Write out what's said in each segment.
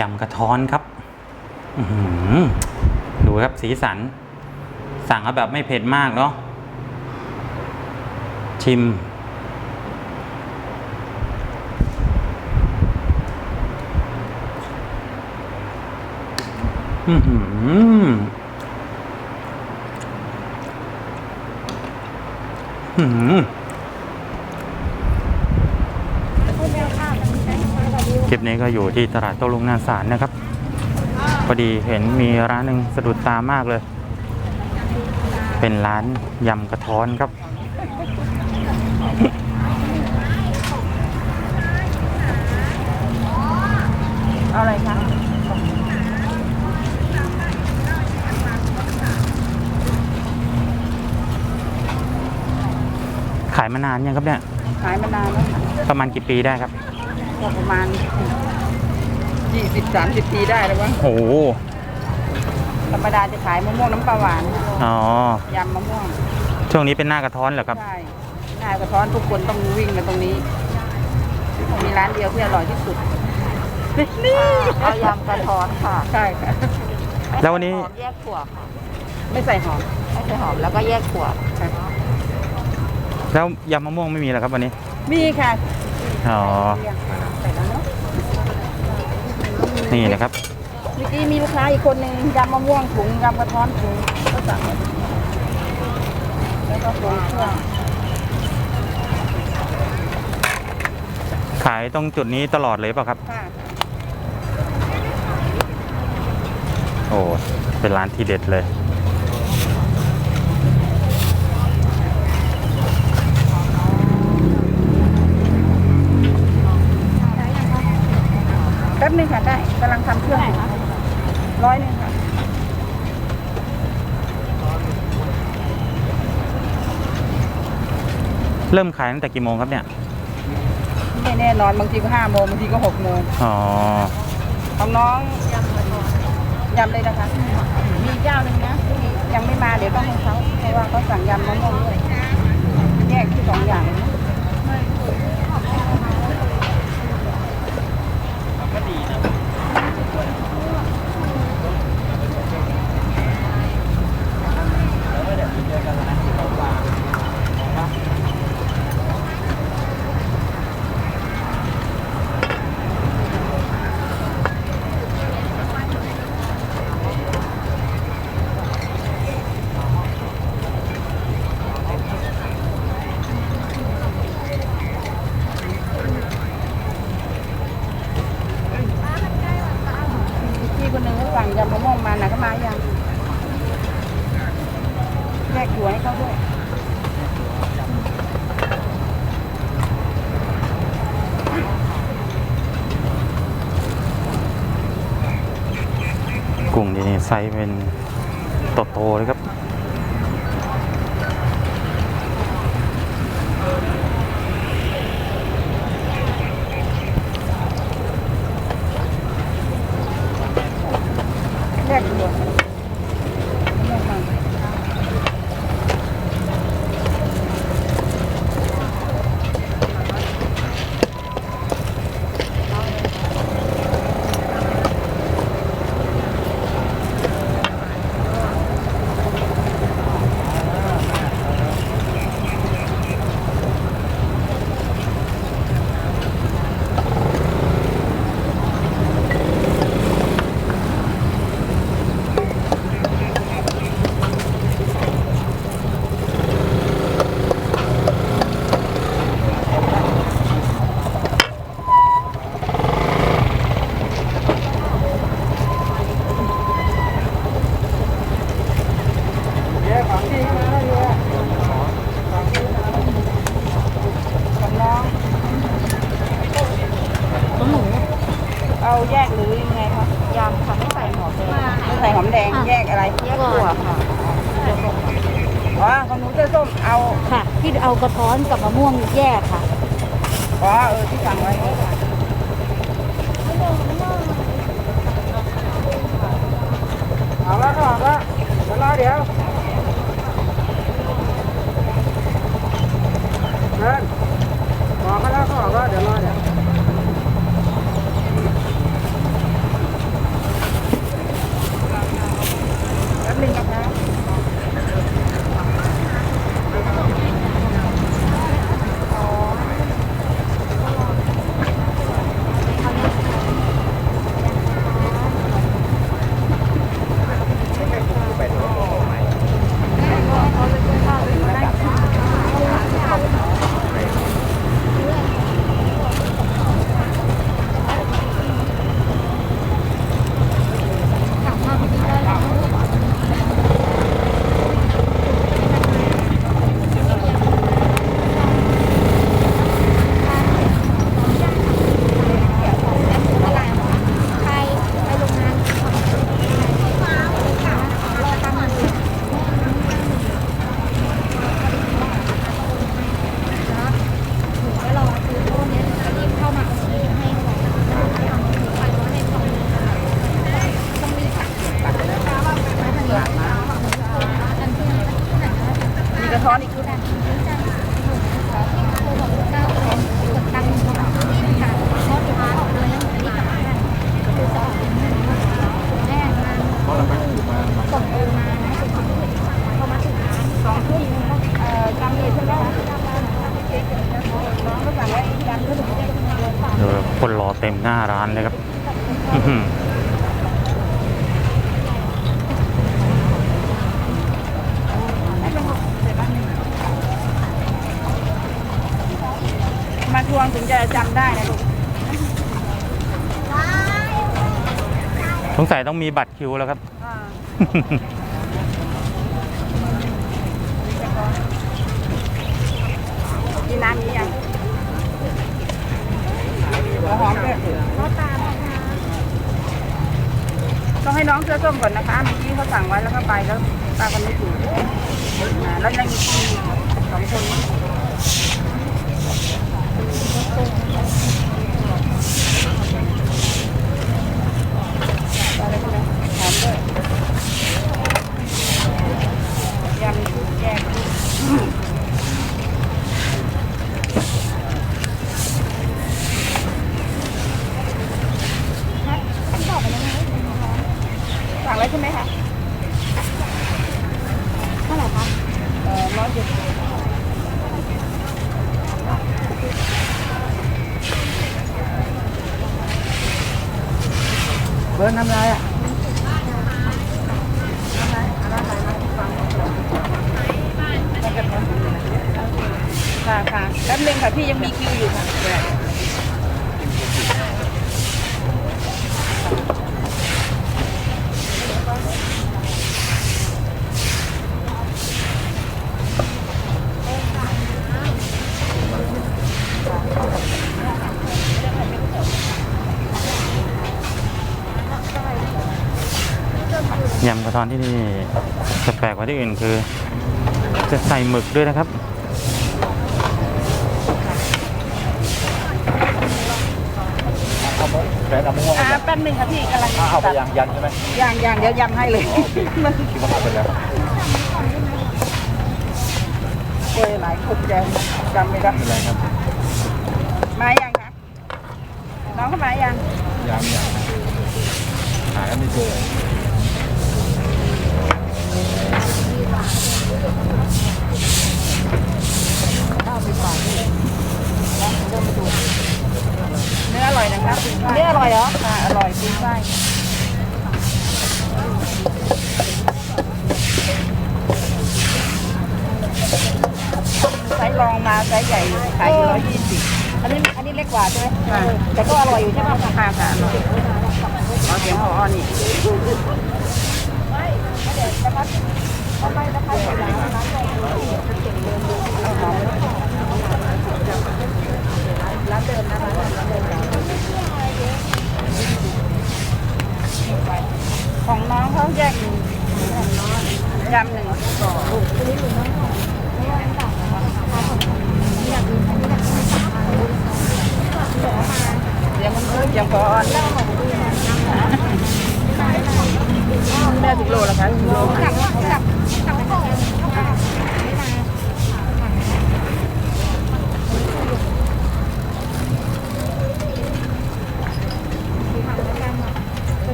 ยำกระท้อนครับดูครับสีสัน สั่งเอาแบบไม่เผ็ดมากเนาะชิม อือหืออื้อหือคลิปนี้ ก็อยู่ที่ตลาดโต้ลุงนาสารนะครับพอดีเห็นมีร้านหนึ่งสะดุดตามากเลย เป็นร้านยำกระท้อนครับ เอาอะไรคะขายมานานยังครับเนี่ย ขายมานานแล้วค่ะประมาณกี่ปีได้ครับ ก็ประมาณ ยี่สิบสามสิบปีได้แล้ววะโอ้โห ธรรมดาจะขายมะม่วงน้ำปลาหวานอ๋อ ยำมะม่วงช่วงนี้เป็นหน้ากระท้อนเหรอครับ ใช่หน้ากระท้อนทุกคนต้องวิ่งมาตรงนี้มีร้านเดียวที่อร่อยที่สุดนี่เอายำกระท้อนค่ะใช่ค่ะแล้ววันนี้ หอมแยกถั่วค่ะไม่ใส่หอมไม่ใส่หอมแล้วก็แยกถั่วค่ะแล้วยำมะม่วงไม่มีเหรอครับวันนี้ มีค่ะอ๋อใส่แล้วเนาะ นี่นะครับเมื่อกี้มีลูกค้าอีกคนหนึ่งยำมะม่วงถุงยำกระท้อนถุงก็สั่งไว้แล้วก็ถุงเครื่องขายตรงจุดนี้ตลอดเลยเปล่ะครับ ค่ะโอ้เป็นร้านที่เด็ดเลย แป๊บนึงค่ะได้กำลังทำเครื่องอยู่ร้อยหนึ่งค่ะ เริ่มขายตั้งแต่กี่โมงครับเนี่ย ไม่แน่นอนบางทีก็ห้าโมงบางทีก็หกโมงอ๋อ ของน้องยำเลยนะคะ มีเจ้าหนึ่งนะที่ยังไม่มาเดี๋ยวต้องให้เขาเพราะว่าเขาสั่งยำมะม่วงด้วยแยกที่สองอย่างเลยนะ พี่คนหนึ่งเขาสั่งยำมะม่วงมานะก็มายังแยกหัวให้เขาด้วย กุ้งนี่ไซ ส์เป็นโตๆเลยครับแยกหัวะม่วงมา เดี๋ยวของที่มาแล้วเนี่ยของที่มาแล้วของน้องของหนู เอาแยกหรือยังไงคะ ยำค่ะไม่ใส่หอมเลย ไม่ใส่หอมแดงแยกอะไร แยกถั่วค่ะ อ๋อของหนูเจะส้มเอา ค่ะ ที่เอากระท้อนกับมะม่วงแยกค่ะ อ๋อเออที่สั่งไว้เอาละก็เอกล้วเดี๋ยวรอเดี๋ยวเดินบอกมาแล้วก็ออกว่าเดี๋ยวรอเดี๋ยว เต็มหน้าร้านเลยครับอื้อหือมาทวงถึงจะจำได้นะลูกสงสัยต้องมีบัตรคิวแล้วครับ อ่ากินน้ำนี้ยัง หัวหอมด้วยต้องให้น้องเสื้อส้มก่อนนะคะเมื่อกี้เขาสั่งไว้แล้วก็ไปแล้วตาคนไม่ถูกอ่าแล้วยังมีสองคนมั้งอะไรพวกนี้หอมด้วยยำแยก ช่ไหมคะเท่าไหร่คะเอ่อร้อยเจ็ดสิบเบิร์นทำไรอะค่ะค่ะแป๊บนึงค่ะพี่ยังมีคิวอยู่ค่ะ ยำกระท้อนที่นี่จะแปลกกว่าที่อื่นคือ จะใส่หมึกด้วยนะครับแฟนเอามะม่วงอ่าแป๊บนึงค่ะพี่กำลังเอาไปยังยันใช่ไหมย่างย่างเดี๋ยวยำให้เลยมันคิดว่าเอาไปแล้วโอ้ยหลายคนจะจำไม่ได้เป็นไรครับมายังคะน้องเข้ามายังยังยังหากันไม่เจอ เนื้ออร่อยนะคะปีนฝ้ายเนื้ออร่อยเหรอค่ะอร่อยปีนฝ้ายไซส์ลองมาไซส์ใหญ่ขายอยู่ร้อยยี่สิบอันนี้อันนี้เล็กกว่าใช่ไหมแต่ก็อร่อยอยู่ใช่ไหมค่ะค่ะอร่อยขอเสียงหออ่อนอีก ไปนะคะเดี๋ยวเราไปนะ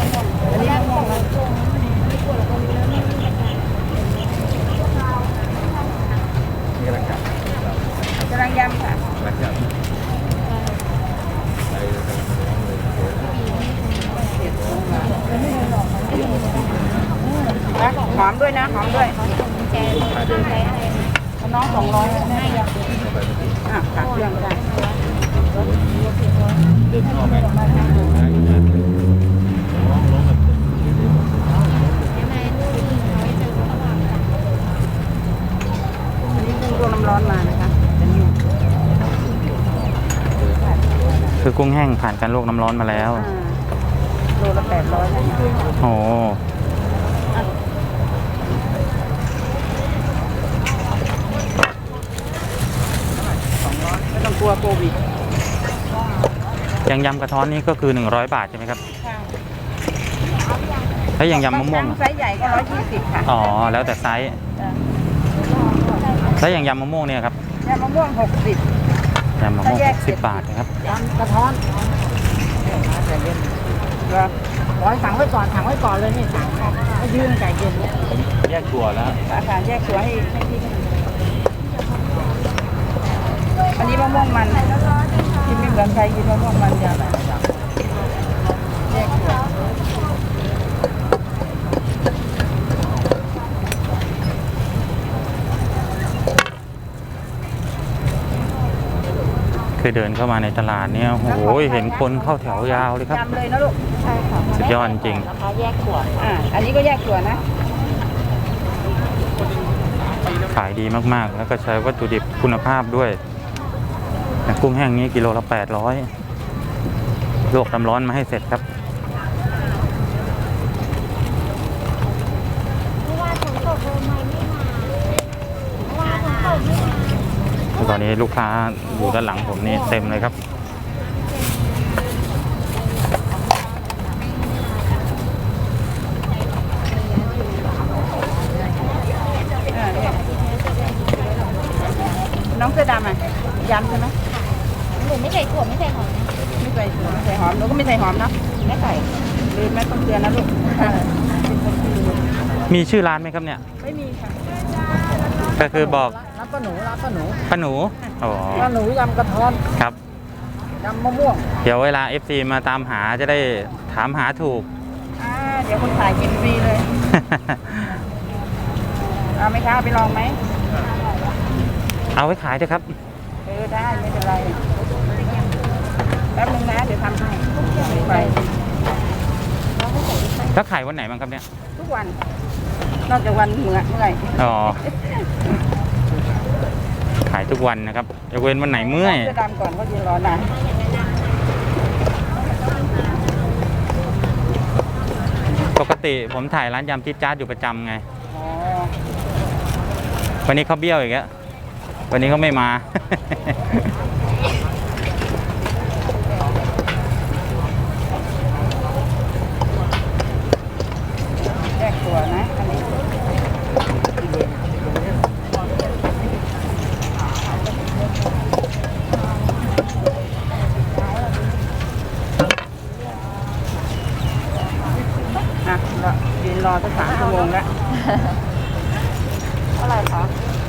นี่กำลังจับกำลังยำค่ะกำลังจับหอมด้วยนะหอมด้วยน้องสองร้อยแม่ยังอะตักเครื่องก็ได้ เดินเข้าไปได้อยู่นะร้องร้องแบบ อันนี้เพิ่ง รวมน้ำร้อนมานะคะจะนิ่มคือกุ้งแห้งผ่านการลวกน้ำร้อนมาแล้ว อ่าโลละแปดร้อยนะคะโอ้สองร้อยไม่ต้องกลัวโควิดอย่างยำกระท้อนนี่ก็คือ 100 บาทใช่ไหมครับค่ะแล้วอย่างยำมะม่วงบาอะครั้ไซส์ใหญ่ก็ร้อยยี่สิบค่ะ อ๋อ แล้วแต่ไซส์จ้ะ แล้วอย่างยำมะม่วงเนี่ยครับยำมะม่วงหกสิบยำมะม่วงถ้าแยกสิบบาทนะครับยำกระท้อนเหรอร้อยสั่งไว้ก่อนสั่งไว้ก่อนเลยไม่สั่งไม่ยืนไก่เย็นเนี่ยแยกตัวแล้วอาหารแยกตัวให้ให้พี่อันนี้มะม่วงมันที่ไม่เหมือนใครกินมะม่วงมันจะ คือเดินเข้ามาในตลาดเนี่ยโอ้โหเห็นคนเข้าแถวยาวเลยครับ ยำเลยนะลูก ใช่ค่ะสุดยอดจริงราคาแยกขวดอ่า อันนี้ก็แยกตัวนะ ขายดีมากๆ แล้วก็ใช้วัตถุดิบคุณภาพด้วยอย่างกุ้งแห้งนี้กิโลละ 800 ลวกน้ำร้อนมาให้เสร็จครับ เพราะว่าฝนตกเลยไม่ไม่มาเพราะว่าฝนตกไม่มา ต อนนี้ลูกค้าอยู่ด้านหลังผมนี่เต็มเลยครับอ่าเนี่ยน้องเสื้อดำอะยำใช่ไหมหนูไม่ใส่ถั่วไม่ใส่หอมนะไม่ใส่ถั่วไม่ใส่หอมหนูก็ไม่ใส่หอมเนาะไม่ใส่ลืมไหมต้องเตือนนะลูกค่ะเป็นคนที่ลืมมีชื่อร้านไหมครับเนี่ย ไม่มีค่ะก็คือบอกรับ ป้าหนูรับป้าหนูป้าหนูอ๋อป้าหนูยำกระท้อนครับยำมะม่วง เดี๋ยวเวลา FC มาตามหาจะได้ถามหาถูกอ่าเดี๋ยวคนถ่ายกินฟรีเลยเอาไหมคะเอาไปลองไหมเอาไว้ขายเถอะครับเออได้ไม่เป็นไรแป๊บนึงนะเดี๋ยวทำให้ไปแล้วขายวันไหนบ้างครับเนี่ย ทุกวัน นอกจากวันเมื่อยเมื่อยอ๋อขายทุกวันนะครับยกเว้นวันไหนเมื่อยเสื้อดำก่อนเขาจะรอนานปกติผมถ่ายร้านยำจิ๊ดจ้าดอยู่ประจำไงอ๋อวันนี้เขาเบี้ยวอีกแล้ววันนี้เขาไม่มา แยกตัวนะอันนี้อะรอยืนรอตั้งสามชั่วโมงแล้ว เท่าไหร่คะ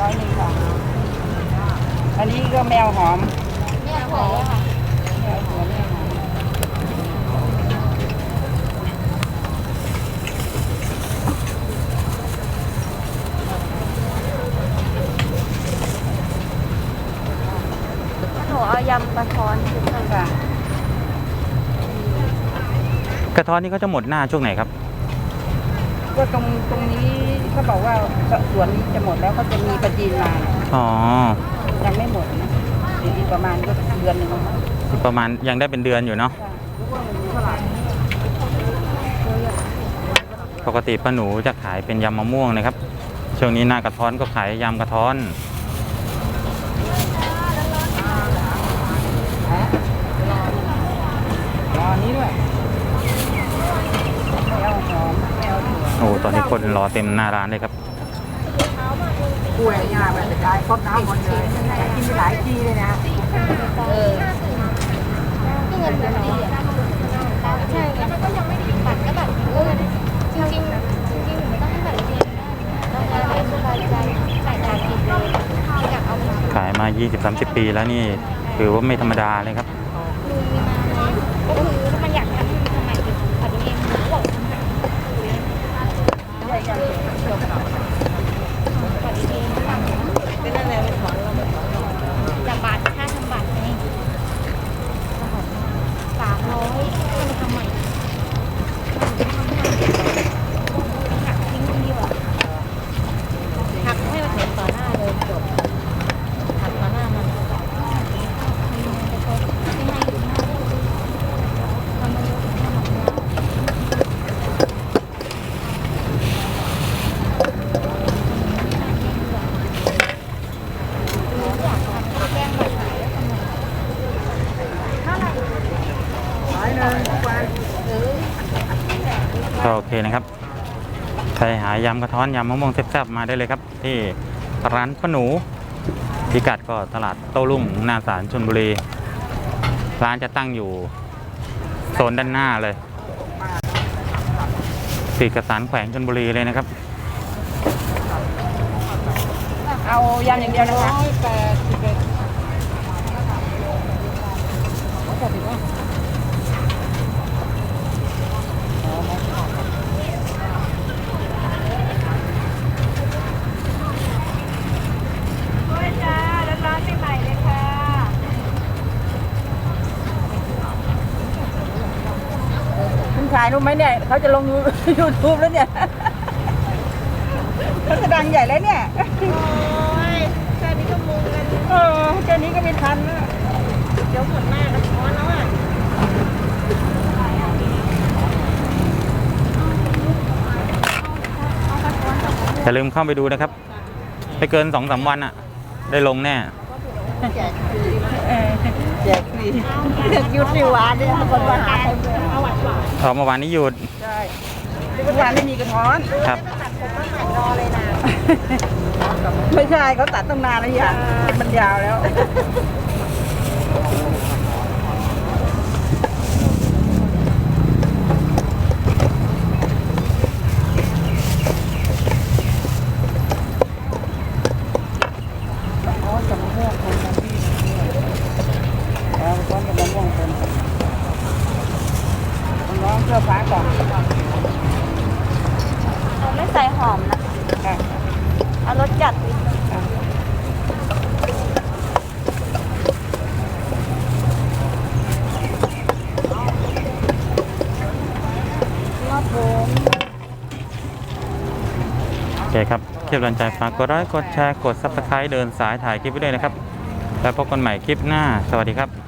ร้อยหนึ่งค่ะอันนี้ก็แมวหอม เนี่ยถั่วค่ะ แมวหัวแมวหอม หนูเอายำกระท้อนค่ะกระท้อนนี่เขาจะหมดหน้าช่วงไหนครับ ก็ตรงตรงนี้เขาบอกว่าสวนนี้จะหมดแล้วเขาจะมีประจีนมาอ๋อยังไม่หมดนะอีกประมาณก็เดือนหนึ่งค่ะประมาณยังได้เป็นเดือนอยู่เนาะรู้ว่ามันเท่าไหร่ปกติป้าหนูจะขายเป็นยำมะม่วงนะครับช่วงนี้หน้ากระท้อนก็ขายยำกระท้อน รอนี้ด้วยแมวหอมแมวถั่ว โอ้ ตอนนี้คนรอเต็มหน้าร้านเลยครับกล้วยยาแบบกายครบน้ำหมดเลยกินไปหลายทีเลยนะเออที่เงินเป็นดีอะใช่แล้วมันก็ยังไม่ได้บัตรก็แบบเออจริงจริงๆจริงๆหนูไม่ต้องให้บัตรเรียนได้เรางานเรียนสบายใจจ่ายการกินเลยอยากเอามาขายมา 20-30 ปีแล้วนี่ถือว่าไม่ธรรมดาเลยครับ ลุงมีมาเลยก็คือถ้ามันอยากทำทำไมถึงผัดเองหนูบอกทำไมผัดเองทำเป็นอะไรขอเราจะบัตรค่าทำบัตรไงสามร้อยให้มาทำใหม่หักทิ้งคนเดียวอะหักให้มาเห็นต่อหน้าเลยจบหักต่อหน้ามัน ก็โอเค นะครับ ใครหายำกระท้อนยำมะม่วงแซ่บๆมาได้เลยครับ ที่ร้านป้าหนูพิกัดก็ตลาดโต้รุ่งนาสารชนบุรี ร้านจะตั้งอยู่โซนด้านหน้าเลยติดกับสารแขวงชนบุรีเลยนะครับ เอายำอย่างเดียวนะคะ รู้ไหมเนี่ยเขาจะลงยูทูบแล้วเนี่ยเขาจะดังใหญ่แล้วเนี่ยโอ้ยแค่นี้ก็มุงกันเออแค่นี้ก็ไม่ทันนะเดี๋ยวหมดหน้ากระท้อนแล้วอะอย่าลืมเข้าไปดูนะครับไม่เกินสองสามวันอะได้ลงแน่เออแจกฟรียุดสิวานเนี่ยคนวันหาเต็มเลย ออกเมื่อวานนี้หยุด ใช่ทุกวันไม่มีกระท้อนครับรอเลยนะไม่ใช่เขาตัดตั้งนานแล้วอย่างมันยาวแล้ว อ๋อจะมะม่วงคนกันพี่แล้วก้อนกับมะม่วงคนกันน้องเสื้อฟ้าก่อน เราไม่ใส่หอมนะ ค่ะ เอารสจัดนิดนึง ครับผม โอเค ครับคลิปรันใจฝากกดไลค์กดแชร์กดซับสไครต์เดินสายถ่ายคลิปไปด้วยนะครับ แล้วพบกันใหม่คลิปหน้า สวัสดีครับ